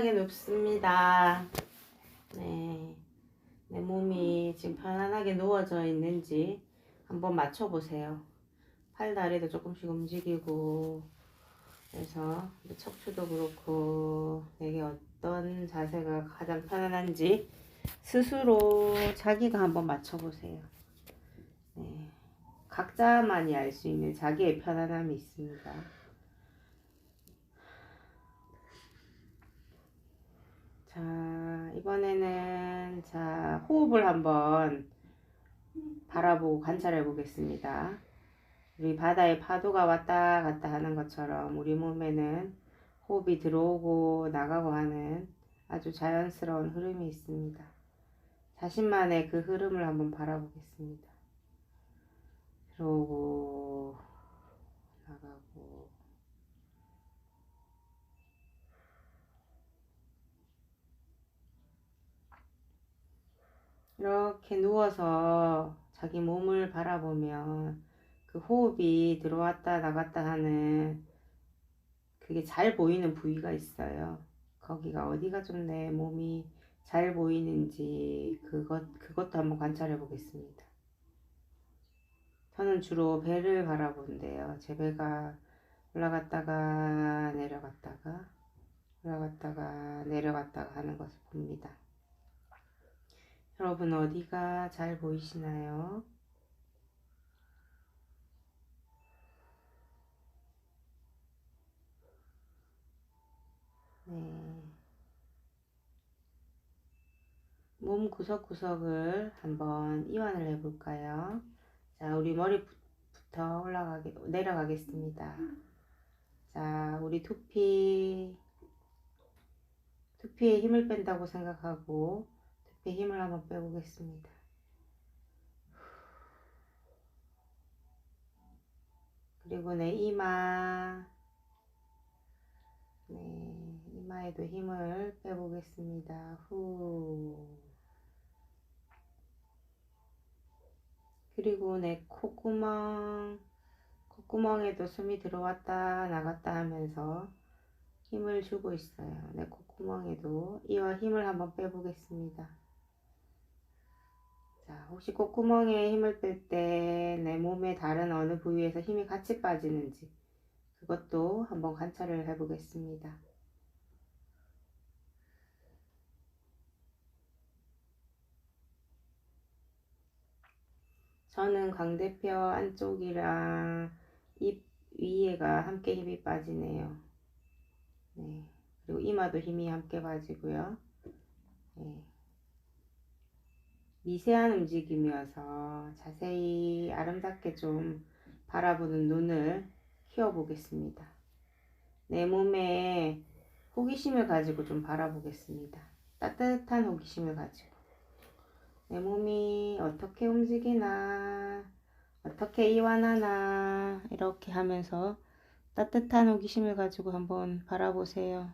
편안하게 눕습니다. 네. 내 몸이 지금 편안하게 누워져 있는지 한번 맞춰보세요. 팔, 다리도 조금씩 움직이고, 그래서 척추도 그렇고, 내게 어떤 자세가 가장 편안한지 스스로 자기가 한번 맞춰보세요. 네. 각자만이 알 수 있는 자기의 편안함이 있습니다. 자, 이번에는 자, 호흡을 한번 바라보고 관찰해 보겠습니다. 우리 바다의 파도가 왔다 갔다 하는 것처럼 우리 몸에는 호흡이 들어오고 나가고 하는 아주 자연스러운 흐름이 있습니다. 자신만의 그 흐름을 한번 바라보겠습니다. 들어오고 이렇게 누워서 자기 몸을 바라보면 그 호흡이 들어왔다 나갔다 하는 그게 잘 보이는 부위가 있어요. 거기가 어디가 좀 내 몸이 잘 보이는지 그것 그것도 한번 관찰해 보겠습니다. 저는 주로 배를 바라보는데요. 제 배가 올라갔다가 내려갔다가 올라갔다가 내려갔다가 하는 것을 봅니다. 여러분 어디가 잘 보이시나요? 네. 몸 구석구석을 한번 이완을 해볼까요? 자, 우리 머리부터 올라가게, 내려가겠습니다. 자, 우리 두피, 두피에 힘을 뺀다고 생각하고, 힘을 한번 빼보겠습니다. 그리고 내 이마, 네, 이마에도 힘을 빼보겠습니다. 후. 그리고 내 콧구멍, 콧구멍에도 숨이 들어왔다 나갔다 하면서 힘을 주고 있어요. 내 콧구멍에도 이와 힘을 한번 빼보겠습니다. 자, 혹시 콧구멍에 힘을 뺄 때 내 몸의 다른 어느 부위에서 힘이 같이 빠지는지 그것도 한번 관찰을 해보겠습니다. 저는 광대뼈 안쪽이랑 입 위에가 함께 힘이 빠지네요. 네. 그리고 이마도 힘이 함께 빠지고요. 네. 미세한 움직임이어서 자세히 아름답게 좀 바라보는 눈을 키워보겠습니다. 내 몸에 호기심을 가지고 좀 바라보겠습니다. 따뜻한 호기심을 가지고. 내 몸이 어떻게 움직이나, 어떻게 이완하나, 이렇게 하면서 따뜻한 호기심을 가지고 한번 바라보세요.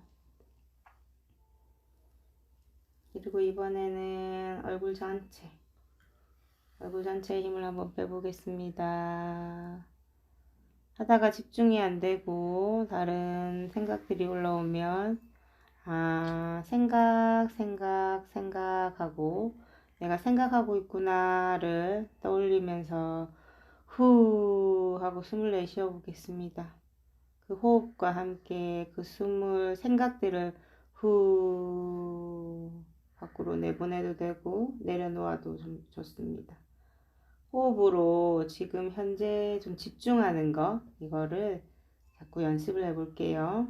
그리고 이번에는 얼굴 전체, 얼굴 전체에 힘을 한번 빼보겠습니다. 하다가 집중이 안 되고 다른 생각들이 올라오면 아 생각 생각 생각하고 내가 생각하고 있구나를 떠올리면서 후 하고 숨을 내쉬어 보겠습니다. 그 호흡과 함께 그 숨을 생각들을 후 밖으로 내보내도 되고 내려놓아도 좀 좋습니다. 호흡으로 지금 현재 좀 집중하는 거 이거를 자꾸 연습을 해 볼게요.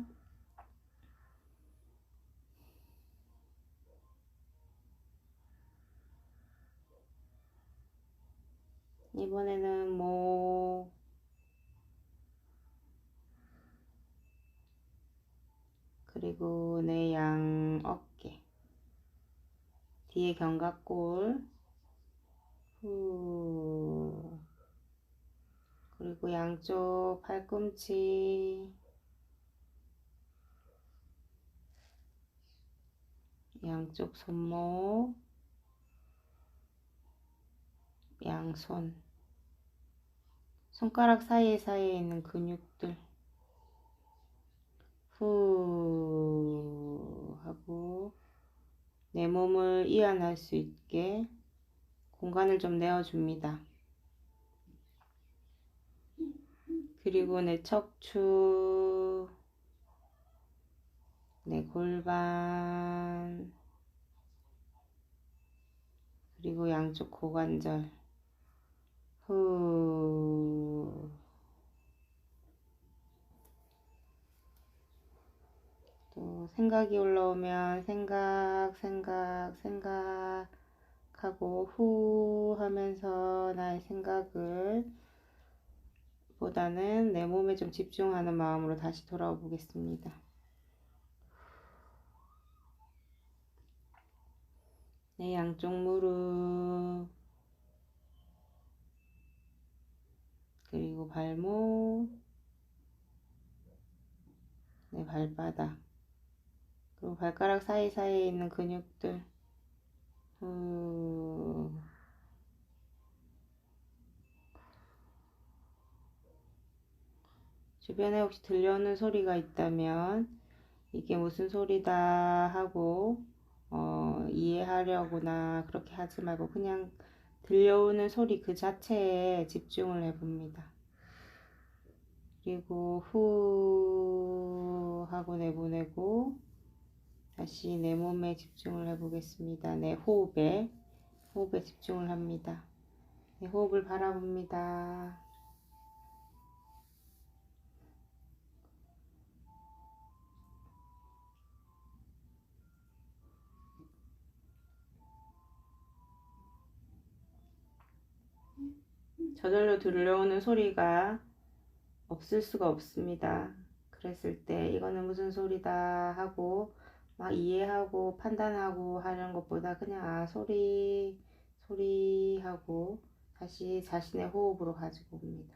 이번에는 목 그리고 내 양 어깨 뒤에 견갑골. 후. 그리고 양쪽 팔꿈치. 양쪽 손목. 양손. 손가락 사이사이에 있는 근육들. 후 하고 몸을 이완할 수 있게 공간을 좀 내어줍니다. 그리고 내 척추, 내 골반, 그리고 양쪽 고관절. 후. 생각이 올라오면 생각, 생각, 생각 하고 후 하면서 나의 생각을 보다는 내 몸에 좀 집중하는 마음으로 다시 돌아와 보겠습니다. 내 양쪽 무릎. 그리고 발목. 내 발바닥 그리고 발가락 사이사이에 있는 근육들 후 주변에 혹시 들려오는 소리가 있다면 이게 무슨 소리다 하고 어, 이해하려거나 그렇게 하지 말고 그냥 들려오는 소리 그 자체에 집중을 해봅니다. 그리고 후 하고 내보내고 다시 내 몸에 집중을 해보겠습니다. 내 호흡에 호흡에 집중을 합니다. 내 호흡을 바라봅니다. 저절로 들려오는 소리가 없을 수가 없습니다. 그랬을 때 이거는 무슨 소리다 하고 막 이해하고 판단하고 하는 것보다 그냥 아 소리 소리 하고 다시 자신의 호흡으로 가지고 옵니다.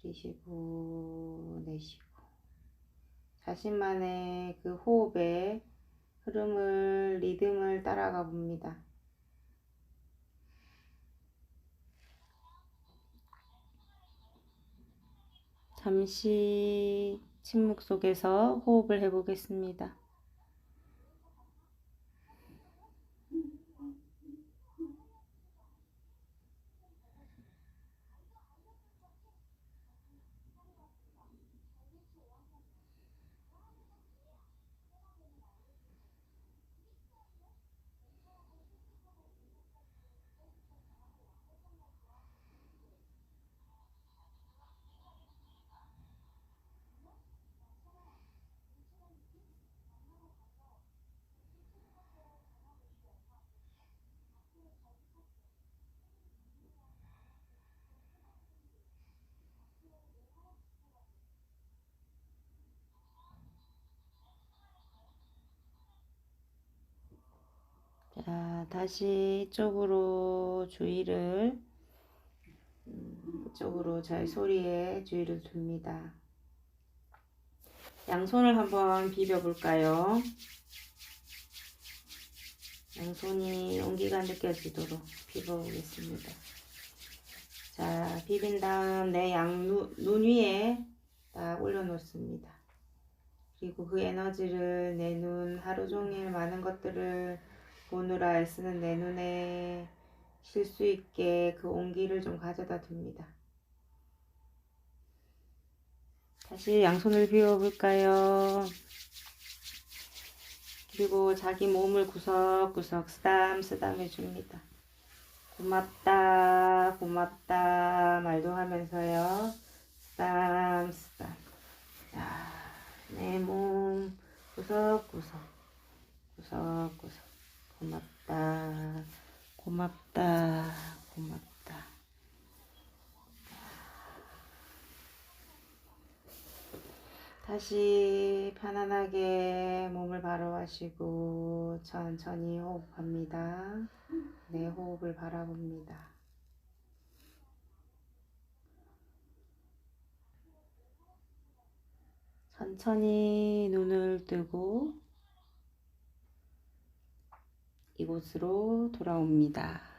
들이쉬고 내쉬고 자신만의 그 호흡의 흐름을 리듬을 따라가 봅니다. 잠시 침묵 속에서 호흡을 해보겠습니다. 자, 다시 이쪽으로 주의를 음, 이쪽으로 저희 소리에 주의를 둡니다. 양손을 한번 비벼 볼까요? 양손이 온기가 느껴지도록 비벼 보겠습니다. 자, 비빈 다음 내 양 눈 위에 딱 올려놓습니다. 그리고 그 에너지를 내 눈 하루 종일 많은 것들을 보느라 애쓰는 내 눈에 쉴 수 있게 그 온기를 좀 가져다 둡니다. 다시 양손을 비워볼까요? 그리고 자기 몸을 구석구석 쓰담 쓰담 해줍니다. 고맙다, 고맙다 말도 하면서요. 쓰담 쓰담. 내 몸 구석구석, 구석구석. 고맙다, 고맙다, 고맙다. 다시 편안하게 몸을 바로 하시고 천천히 호흡합니다. 내 호흡을 바라봅니다. 천천히 눈을 뜨고 이곳으로 돌아옵니다.